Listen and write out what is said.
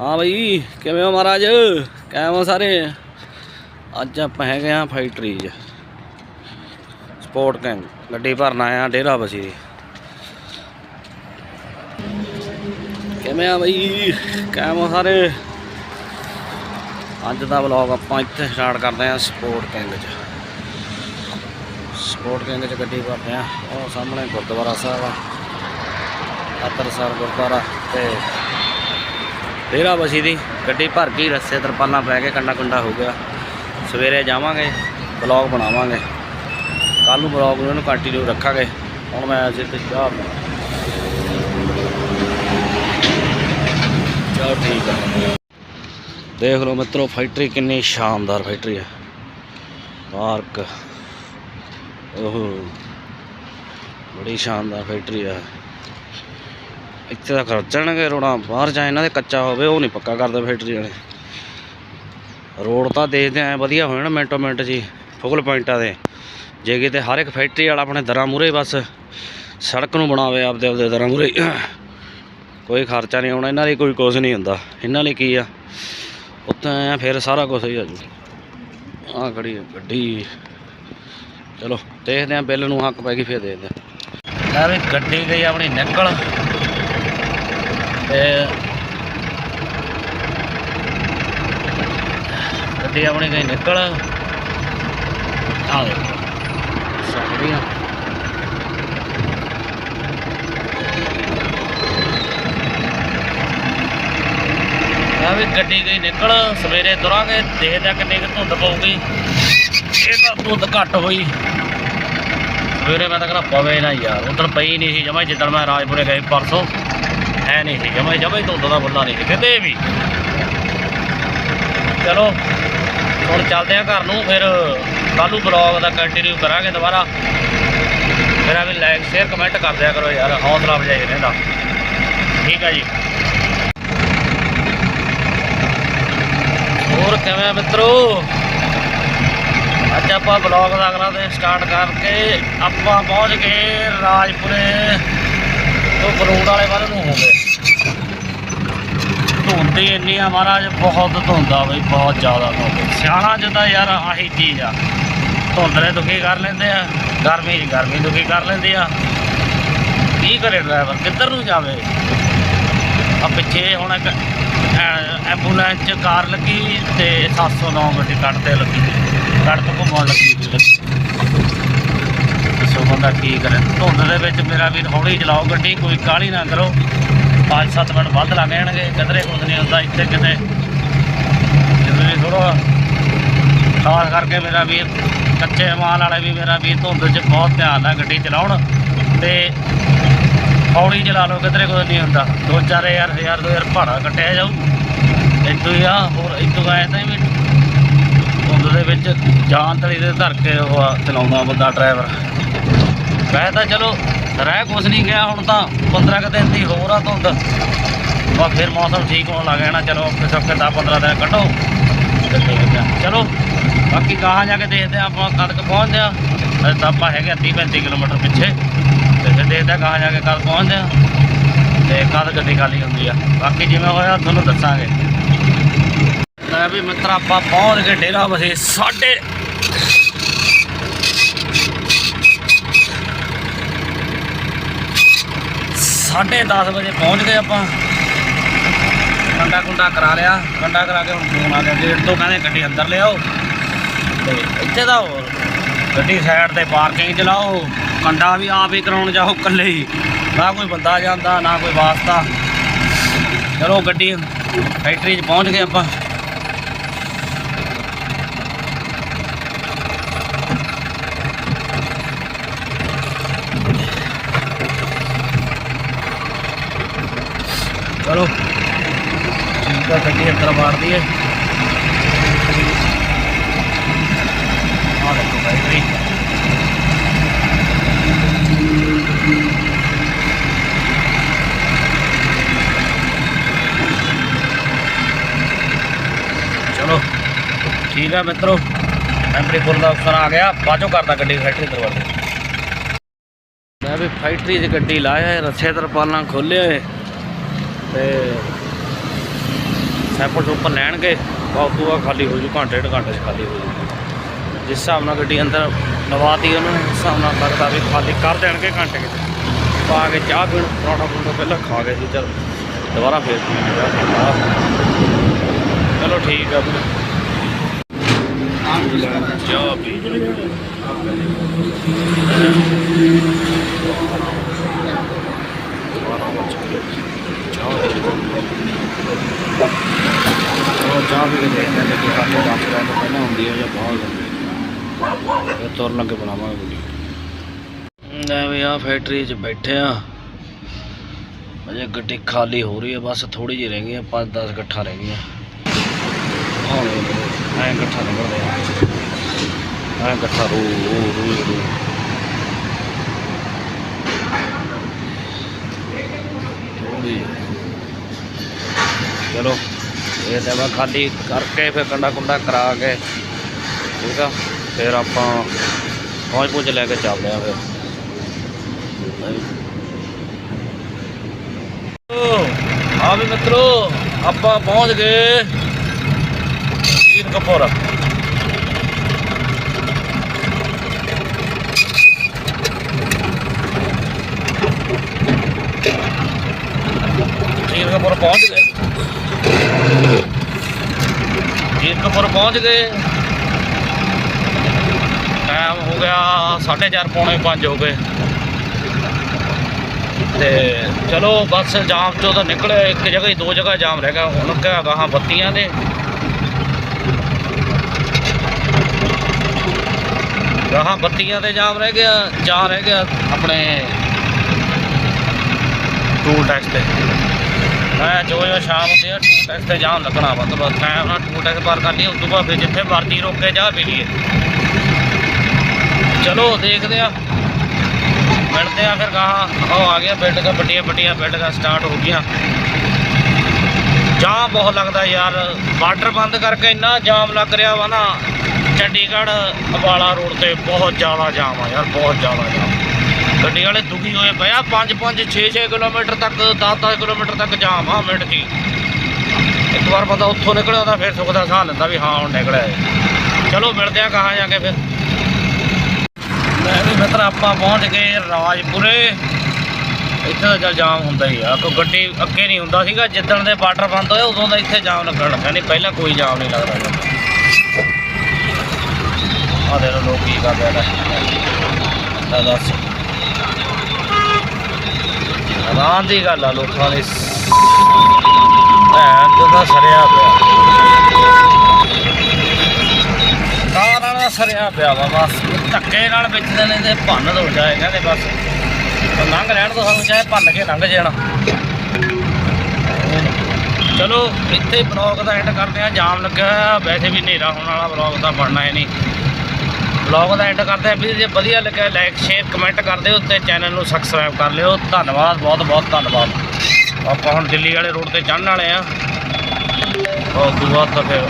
ਹਾਂ ਬਈ, ਕਿਵੇਂ ਹੋ ਮਹਾਰਾਜ? ਕਿਵੇਂ ਹੋ ਸਾਰੇ? ਅੱਜ ਆਪਾਂ ਹੈਗੇ ਆ ਫੈਕਟਰੀ 'ਚ। ਸਪੋਰਟ ਕੈਂਪ, ਗੱਡੀ ਭਰਨ ਆਏ ਆ ਡੇਰਾ ਬਸੀ। ਦੀ ਕਿਵੇਂ ਆ ਬਈ? ਕਿਵੇਂ ਹੋ ਸਾਰੇ? ਅੱਜ ਦਾ ਵਲੌਗ ਆਪਾਂ ਇੱਥੇ ਸਟਾਰਟ ਕਰਦੇ ਆ ਸਪੋਰਟ ਕੈਂਪ 'ਚ। ਸਪੋਰਟ ਕੈਂਪ 'ਚ ਗੱਡੀ ਭਰਦੇ ਆ ਉਹ ਸਾਹਮਣੇ ਗੁਰਦੁਆਰਾ ਸਾਹਿਬ ਆ। ਅਤਰਸਰ ਗੁਰਦੁਆਰਾ ਤੇ ਡੇਰਾ ਬਸੀ ਦੀ। ਗੱਡੀ ਭਰ ਗਈ ਰੱਸੇ ਤਰਪਾਲਾਂ ਪੈ ਕੇ ਕੰਡਾ ਕੰਡਾ ਹੋ ਗਿਆ। ਸਵੇਰੇ ਜਾਵਾਂਗੇ ਬਲੌਗ ਬਣਾਵਾਂਗੇ। ਕੱਲ ਨੂੰ ਬਲੌਗ ਨੂੰ ਇਹਨੂੰ ਕੰਟੀਨਿਊ ਰੱਖਾਂਗੇ। ਹੁਣ ਮੈਂ ਅੱਜ ਤੇ ਚਾਹ ਚਲੋ ਠੀਕ ਆ। ਦੇਖ ਲਓ ਮਿੱਤਰੋ ਫੈਕਟਰੀ ਕਿੰਨੀ ਸ਼ਾਨਦਾਰ ਫੈਕਟਰੀ ਹੈ ਪਾਰਕ ਓਹ। ਬੜੀ ਸ਼ਾਨਦਾਰ ਫੈਕਟਰੀ ਹੈ ਇੱਥੇ ਤਾਂ ਖਰਚਣਗੇ ਰੋਡਾਂ ਬਾਹਰ ਜਾ ਇਹਨਾਂ ਦੇ ਕੱਚਾ ਹੋਵੇ, ਉਹ ਨਹੀਂ ਪੱਕਾ ਕਰਦੇ ਫੈਕਟਰੀ ਵਾਲੇ। ਰੋਡ ਤਾਂ ਦੇਖਦੇ ਐ ਵਧੀਆ ਹੋਏ ਨਾ ਮਿੰਟੋ ਮਿੰਟ ਜੀ ਫੁਗਲ ਪੁਆਇੰਟਾਂ ਦੇ। ਜੇ ਕਿਤੇ ਹਰ ਇੱਕ ਫੈਕਟਰੀ ਵਾਲਾ ਆਪਣੇ ਦਰਾਂ ਮੂਰੇ ਬਸ ਸੜਕ ਨੂੰ ਬਣਾਵੇ, ਆਪਦੇ ਆਪਦੇ ਦਰਾਂ ਮੂਰੇ ਕੋਈ ਖਰਚਾ ਨਹੀਂ ਆਉਣਾ, ਇਹਨਾਂ ਲਈ ਕੋਈ ਕੁਝ ਨਹੀਂ ਹੁੰਦਾ। ਇਹਨਾਂ ਲਈ ਕੀ ਆ? ਉੱਥੇ ਆ, ਫਿਰ ਸਾਰਾ ਕੁਝ ਹੀ ਆ ਜੂ। ਆ ਖੜੀ ਗੱਡੀ। ਚਲੋ, ਦੇਖਦੇ ਆ, ਬਿੱਲ ਨੂੰ ਹੱਕ ਪੈ ਗਈ, ਫਿਰ ਦੇਖਦੇ ਆ। ਲੈ ਵੀ ਗੱਡੀ ਗਈ ਆਪਣੀ ਨਿਕਲ। ਗੱਡੀ ਆਪਣੀ ਗਈ ਨਿਕਲ। ਆ ਦੇ ਸਕਰੀਆਂ ਆ ਵੀ ਗੱਡੀ ਗਈ ਨਿਕਲ। ਸਵੇਰੇ ਤੁਰਾਂਗੇ, ਦੇਖਦੇ ਆ ਕਿੰਨੀ ਕੁ ਧੁੰਦ ਪਊਗੀ। ਇਹ ਤਾਂ ਧੁੰਦ ਘੱਟ ਹੋਈ। ਸਵੇਰੇ ਮੈਂ ਤਾਂ ਕਹਿੰਦਾ ਪਵੇ ਨਾ ਯਾਰ। ਉਦੋਂ ਪਈ ਨਹੀਂ ਸੀ ਜਮਾ ਜਿੱਦਣ ਮੈਂ ਰਾਜਪੁਰੇ ਗਏ ਪਰਸੋਂ। ਹੈ ਨਹੀਂ ਸੀ ਜਮਾ ਜਮਾ ਹੀ ਧੁੰਦ ਦਾ ਬੰਦਾ ਨਹੀਂ ਸੀ, ਕਿਤੇ ਵੀ। ਚਲੋ, ਹੁਣ ਚੱਲਦੇ ਆ ਘਰ ਨੂੰ, ਫਿਰ ਕੱਲ੍ਹ ਨੂੰ ਬਲੌਗ ਦਾ ਕੰਟੀਨਿਊ ਕਰਾਂਗੇ ਦੁਬਾਰਾ। ਮੇਰਾ ਵੀ ਲਾਈਕ ਸ਼ੇਅਰ ਕਮੈਂਟ ਕਰ ਦਿਆ ਕਰੋ ਯਾਰ, ਹੌਸਲਾ ਵਜਾਈ ਰਹਿੰਦਾ ਠੀਕ ਆ ਜੀ। ਹੋਰ ਕਿਵੇਂ ਆ ਮਿੱਤਰੋ? ਅੱਜ ਆਪਾਂ ਬਲੌਗ ਦਾ ਅਗਲਾ ਦਿਨ ਸਟਾਰਟ ਕਰਕੇ ਆਪਾਂ ਪਹੁੰਚ ਗਏ ਰਾਜਪੁਰੇ। ਤੋਂ ਬਰੂਡ ਵਾਲੇ ਵੱਲ ਨੂੰ ਹੋ ਗਏ। ਧੁੰਦ ਹੀ ਇੰਨੀ ਆ ਮਹਾਰਾਜ, ਬਹੁਤ ਧੁੰਦ ਆ ਬਈ, ਬਹੁਤ ਜ਼ਿਆਦਾ ਧੁੰਦ। ਸਿਆਣਾ ਜਿੱਦਾਂ ਯਾਰ, ਆਹੀ ਚੀਜ਼ ਆ। ਧੁੰਦ ਨੇ ਦੁਖੀ ਕਰ ਲੈਂਦੇ ਆ, ਗਰਮੀ 'ਚ ਗਰਮੀ ਦੁਖੀ ਕਰ ਲੈਂਦੇ ਆ। ਕੀ ਕਰੇ ਡਰਾਈਵਰ ਕਿੱਧਰ ਨੂੰ ਜਾਵੇ? ਆ ਪਿੱਛੇ ਹੁਣ ਇੱਕ ਐ- ਐਂਬੂਲੈਂਸ 'ਚ ਕਾਰ ਲੱਗੀ ਤੇ 709 ਗੱਡੀ ਕੱਟ ਤੇ ਲੱਗੀ। ਕੱਟ ਤੋਂ ਘੁੰਮਣ ਲੱਗੀ। ਬੰਦਾ ਕੀ ਕਰੇ ਧੁੰਦ ਦੇ ਵਿੱਚ ਮੇਰਾ ਵੀਰ ਹੌਲੀ ਚਲਾਓ, ਗੱਡੀ ਕੋਈ ਕਾਹਲੀ ਨਾ ਕਰੋ। 5-7 ਮਿੰਟ ਵੱਧ ਲੱਗ ਜਾਣਗੇ, ਕਿਧਰੇ ਕੁਝ ਨਹੀਂ ਹੁੰਦਾ, ਇੱਥੇ ਕਿਤੇ। ਜਿਵੇਂ ਥੋੜਾ ਖਾਸ ਕਰਕੇ ਮੇਰਾ ਵੀਰ, ਕੱਚੇ ਮਾਲ ਵਾਲੇ ਵੀ ਮੇਰਾ ਵੀਰ, ਧੁੰਦ 'ਚ ਬਹੁਤ ਧਿਆਨ ਨਾਲ ਗੱਡੀ ਚਲਾਉਣ ਤੇ ਹੌਲੀ ਚਲਾ ਲਓ, ਕਿਧਰੇ ਕੁਝ ਨਹੀਂ ਹੁੰਦਾ। 2-4000 ਹਜ਼ਾਰ 2000 ਭਾੜਾ ਕੱਟਿਆ ਜਾਊ। ਇਦੋਂ ਹੀ ਆ, ਹੋਰ ਇਦੋਂ ਆਇਆ ਤਾਂ ਵੀ ਦੇ ਵਿੱਚ ਜਾਨ ਤਲੀ ਦੇ ਧਰ ਕੇ ਉਹ ਆ ਚਲਾਉਂਦਾ ਬੰਦਾ ਡਰਾਈਵਰ ਮੈਂ ਤਾਂ ਚਲੋ ਰਹਿ ਕੁਛ ਨਹੀਂ ਗਿਆ, ਹੁਣ ਤਾਂ 15 ਕੁ ਦਿਨ ਦੀ ਹੋਰ ਆ ਧੁੰਦ। ਬਾ ਫਿਰ ਮੌਸਮ ਠੀਕ ਹੋਣ ਲੱਗ ਜਾਣਾ, ਚਲੋ ਔਖੇ ਸੌਖੇ 10 15 ਦਿਨ ਕੱਢੋ ਚਲੋ, ਬਾਕੀ ਕਹਾਂ ਜਾ ਕੇ ਦੇਖਦੇ ਆ ਆਪਾਂ ਕਦ ਕੁ ਪਹੁੰਚਦੇ ਆ ਤਾਂ ਆਪਾਂ ਹੈਗੇ 30 35 ਕਿਲੋਮੀਟਰ ਪਿੱਛੇ। ਤੇ ਫਿਰ ਦੇਖਦੇ ਆ ਕਹਾਂ ਜਾ ਕੇ ਕਦ ਪਹੁੰਚਦੇ ਆ ਤੇ ਕਦ ਗੱਡੀ ਖਾਲੀ ਹੁੰਦੀ ਆ। ਬਾਕੀ ਜਿਵੇਂ ਹੋਇਆ ਤੁਹਾਨੂੰ ਦੱਸਾਂਗੇ। ਲੈ ਵੀ ਮਿੱਤਰ ਆਪਾਂ ਪਹੁੰਚ ਗਏ ਡੇਰਾ ਬਸੇ ਸਾਡੇ ਸਾਢੇ 10 ਵਜੇ ਪਹੁੰਚ ਗਏ ਆਪਾਂ। ਕੰਡਾ ਕੁੰਡਾ ਕਰਾ ਲਿਆ, ਕੰਡਾ ਕਰਾ ਕੇ ਹੁਣ ਫੋਨ ਆ ਗਿਆ ਗੇਟ ਤੋਂ ਕਹਿੰਦੇ ਗੱਡੀ ਅੰਦਰ ਲਿਆਓ। ਤੇ ਇੱਥੇ ਦਾ ਹੋਰ, ਗੱਡੀ ਸਾਈਡ ਤੇ ਪਾਰਕਿੰਗ ਚਲਾਓ ਕੰਡਾ ਵੀ ਆਪ ਹੀ ਕਰਾਉਣ ਜਾਓ ਇਕੱਲੇ ਹੀ। ਨਾ ਕੋਈ ਬੰਦਾ ਜਾਂਦਾ, ਨਾ ਕੋਈ ਵਾਸਤਾ। ਚਲੋ ਗੱਡੀ ਫੈਕਟਰੀ 'ਚ ਪਹੁੰਚ ਗਏ ਆਪਾਂ। ਚਲੋ ਠੀਕ ਆ ਗੱਡੀ ਅੰਦਰ ਮਾਰ ਦਈਏ ਆ ਦੇਖੋ ਫੈਕਟਰੀ ਚਲੋ ਠੀਕ ਆ ਮਿੱਤਰੋ ਐਮਪੀ ਫੁੱਲ ਦਾ ਅਫਸਰ ਆ ਗਿਆ ਬਾਜੋ ਕਰਦਾ ਗੱਡੀ ਫੈਕਟਰੀ ਦਰਵਾਜ਼ੇ ਮੈਂ ਵੀ ਫੈਕਟਰੀ 'ਚ ਗੱਡੀ ਲਾਇਆ ਹੈ, ਰੱਸੇ ਤਰਪਾਲਾਂ ਖੋਲੇ ਹੋਏ ਤੇ ਸੈਂਪਲ ਸੁੰਪਲ ਲੈਣਗੇ ਬਾਅਦ ਤੋਂ ਖਾਲੀ ਹੋ ਜੂ, ਘੰਟੇ ਡੇਢ ਘੰਟੇ 'ਚ ਖਾਲੀ ਹੋ ਜੂ ਜਿਸ ਹਿਸਾਬ ਨਾਲ ਗੱਡੀ ਅੰਦਰ ਲਵਾਤੀ ਉਹਨਾਂ ਨੇ ਉਸ ਹਿਸਾਬ ਨਾਲ ਲੱਗਦਾ ਵੀ ਖਾਲੀ ਕਰ ਦੇਣਗੇ ਘੰਟੇ ਕਿਤੇ ਪਾ ਕੇ ਚਾਹ ਪੀਣ, ਪਰੌਂਠਾ ਪੂਣ ਪਹਿਲਾਂ ਖਾ ਗਏ ਸੀ ਚਲ ਦੁਬਾਰਾ ਫੇਰ ਚਲੋ ਠੀਕ ਆ ਵੀਰੇ ਚਾਹ ਪੀ ਉਹ ਚਾਹ ਵੀ ਦੇਖਦੇ ਨੇ ਕਿ ਸਾਡੇ ਡਾਕਟਰਾਂ ਤੋਂ ਪਹਿਲਾਂ ਹੁੰਦੀ ਹੈ ਜਾਂ ਬਾਅਦ ਹੁੰਦੀ ਹੈ ਇਹ ਲੱਗੇ ਬਣਾਵਾਂਗੇ ਵੀਡੀਓ ਲੈ ਵੀ ਆ ਫੈਕਟਰੀ 'ਚ ਬੈਠੇ ਆ। ਅਜੇ ਗੱਡੀ ਖਾਲੀ ਹੋ ਰਹੀ ਹੈ ਬਸ ਥੋੜੀ ਜਿਹੀ ਰਹਿ ਗਈ ਹੈ 5-10 ਗੱਠਾਂ ਰਹਿ ਗਈਆਂ। ਹੁਣ ਐਂ ਗੱਠਾਂ ਨਿਕਲਦੇ ਆ ਐਂ ਗੱਠਾਂ ਰੂ ਰੂ ਰੂ ਰੂ ਥੋੜੀ ਚਲੋ ਇਹ ਤਾਂ ਖਾਲੀ ਕਰਕੇ ਫਿਰ ਕੰਡਾ ਕੁੰਡਾ ਕਰਾ ਕੇ, ਠੀਕ ਆ? ਫਿਰ ਆਪਾਂ ਪਹੁੰਚ ਪੁੱਜ ਲੈ ਕੇ ਚੱਲਦੇ ਆ ਫਿਰ। ਆ ਵੀ ਮਿੱਤਰੋ, ਆਪਾਂ ਪਹੁੰਚ ਗਏ ਜੀਨ ਕਪੂਰ ਜੀਨ ਕਪੂਰ ਪਹੁੰਚ ਗਏ ਜੀਨ ਕਪੂਰ ਪਹੁੰਚ ਗਏ। ਟਾਈਮ ਹੋ ਗਿਆ 4:30 ਪੌਣੇ 5 ਹੋ ਗਏ। ਤੇ ਚਲੋ ਬੱਸ ਜਾਮ ਚੋਂ ਤਾਂ ਨਿਕਲੇ, ਇੱਕ ਜਗ੍ਹਾ ਹੀ ਦੋ ਜਗ੍ਹਾ ਜਾਮ ਰਹਿ ਗਿਆ। ਹੁਣ ਕਿਹਾ ਗਾਹਾਂ ਬੱਤੀਆਂ ਦੇ। ਗਾਹਾਂ ਬੱਤੀਆਂ ਤੇ ਜਾਮ ਰਹਿ ਗਿਆ, ਜਾਂ ਰਹਿ ਗਿਆ ਆਪਣੇ ਟੂਲ ਟੈਕਸ ਤੇ। ਮੈਂ ਜੋ ਜੋ ਸ਼ਾਮ ਹੁੰਦੀ ਆ ਟੂਲ ਟੈਕਸ ਤੇ ਜਾਮ ਲੱਗਣਾ ਵਾ, ਤਾਂ ਬਸ ਟਾਈਮ ਨਾਲ ਟੂਲ ਟੈਕਸ ਪਾਰ ਕਰਨੀ, ਉਸ ਤੋਂ ਬਾਅਦ ਫਿਰ ਜਿੱਥੇ ਵਰਦੀ ਰੋਕ ਕੇ ਜਾ ਪੀ ਲਈਏ। ਚਲੋ, ਦੇਖਦੇ ਆ। ਮਿਲਦੇ ਆ ਫਿਰ ਕਹਾ ਉਹ ਆ ਗਿਆ ਬਿਲਡਿੰਗਾਂ ਵੱਡੀਆਂ ਵੱਡੀਆਂ ਬਿਲਡਿੰਗਾਂ ਸਟਾਰਟ ਹੋ ਗਈਆਂ। ਜਾਮ ਬਹੁਤ ਲੱਗਦਾ ਯਾਰ। ਬਾਰਡਰ ਬੰਦ ਕਰਕੇ ਇੰਨਾ ਜਾਮ ਲੱਗ ਰਿਹਾ ਵਾ ਨਾ। ਚੰਡੀਗੜ੍ਹ, ਅਬਾਲਾ ਰੋਡ ਤੇ ਬਹੁਤ ਜ਼ਿਆਦਾ ਜਾਮ ਆ ਯਾਰ, ਬਹੁਤ ਜ਼ਿਆਦਾ ਜਾਮ। ਗੱਡੀ ਵਾਲੇ ਦੁਖੀ ਹੋਏ ਪਏ ਆ 5 5 6 6 ਕਿਲੋਮੀਟਰ ਤੱਕ 10 10 ਕਿਲੋਮੀਟਰ ਤੱਕ ਜਾਮ ਆ ਮਿੰਟ 'ਚ ਇੱਕ ਵਾਰ ਬੰਦਾ ਉੱਥੋਂ ਨਿਕਲਿਆ ਤਾਂ ਫਿਰ ਸੁੱਖ ਦਾ ਸਾਹ ਲੈਂਦਾ ਵੀ ਹਾਂ ਹੁਣ ਨਿਕਲਿਆ ਚਲੋ ਮਿਲਦੇ ਆ ਕਹਾਂ ਜਾ ਕੇ ਫਿਰ ਮੈਂ ਵੀ ਮਿੱਤਰ ਆਪਾਂ ਪਹੁੰਚ ਗਏ ਰਾਜਪੁਰੇ ਇੱਥੇ ਤਾਂ ਚੱਲ ਜਾਮ ਹੁੰਦਾ ਹੀ ਆ ਕੋਈ ਗੱਡੀ ਅੱਗੇ ਨਹੀਂ ਹੁੰਦਾ ਸੀਗਾ ਜਿੱਦਣ ਦੇ ਬਾਰਡਰ ਬੰਦ ਹੋਏ ਉਦੋਂ ਦਾ ਇੱਥੇ ਜਾਮ ਲੱਗਣ ਲੱਗਾ ਨਹੀਂ ਪਹਿਲਾਂ ਕੋਈ ਜਾਮ ਨਹੀਂ ਲੱਗਦਾ ਆ ਦੇ ਲੋਕ ਕੀ ਕਰਦੇ ਨੇ ਤਾਂ ਦੱਸ ਆਰਾਮ ਦੀ ਗੱਲ ਆ ਲੋਕਾਂ ਦੀ। ਭੈਣ ਚੋਦ ਸਰਿਆ ਪਿਆ। ਕਾਰਾਂ ਦਾ ਸਰਿਆ ਪਿਆ ਵਾ ਬਸ। ਧੱਕੇ ਨਾਲ ਵੇਚਦੇ ਨੇ ਤੇ ਭੰਨ ਦੋ ਜਾਏ ਕਹਿੰਦੇ ਬਸ। ਲੰਘ ਰਹਿਣ ਤੋਂ ਸਾਨੂੰ, ਚਾਹੇ ਭੰਨ ਕੇ ਲੰਘ ਜਾਣਾ। ਚਲੋ, ਇੱਥੇ ਬਲੌਗ ਦਾ ਐਂਡ ਕਰਦੇ ਆ ਜਾਮ ਲੱਗਿਆ ਹੋਇਆ, ਵੈਸੇ ਵੀ ਹਨੇਰਾ ਹੋਣ ਵਾਲਾ ਬਲੌਗ ਤਾਂ ਬਣਨਾ ਹੈ ਨਹੀਂ। ਬਲੌਗ ਦਾ ਐਂਡ ਕਰਦੇ ਆ ਵੀ ਜੇ, ਵਧੀਆ ਲੱਗਿਆ ਲਾਈਕ ਸ਼ੇਅਰ ਕਮੈਂਟ ਕਰ ਦਿਓ ਤੇ ਚੈਨਲ ਨੂੰ ਸਬਸਕ੍ਰਾਈਬ ਕਰ ਲਿਓ। ਧੰਨਵਾਦ, ਬਹੁਤ ਬਹੁਤ ਧੰਨਵਾਦ। ਆਪਾਂ ਹੁਣ ਦਿੱਲੀ ਵਾਲੇ ਰੋਡ ਤੇ ਚੜ੍ਹਨ ਵਾਲੇ ਆ ਉਹ ਤੋਂ ਤਾਂ ਫਿਰ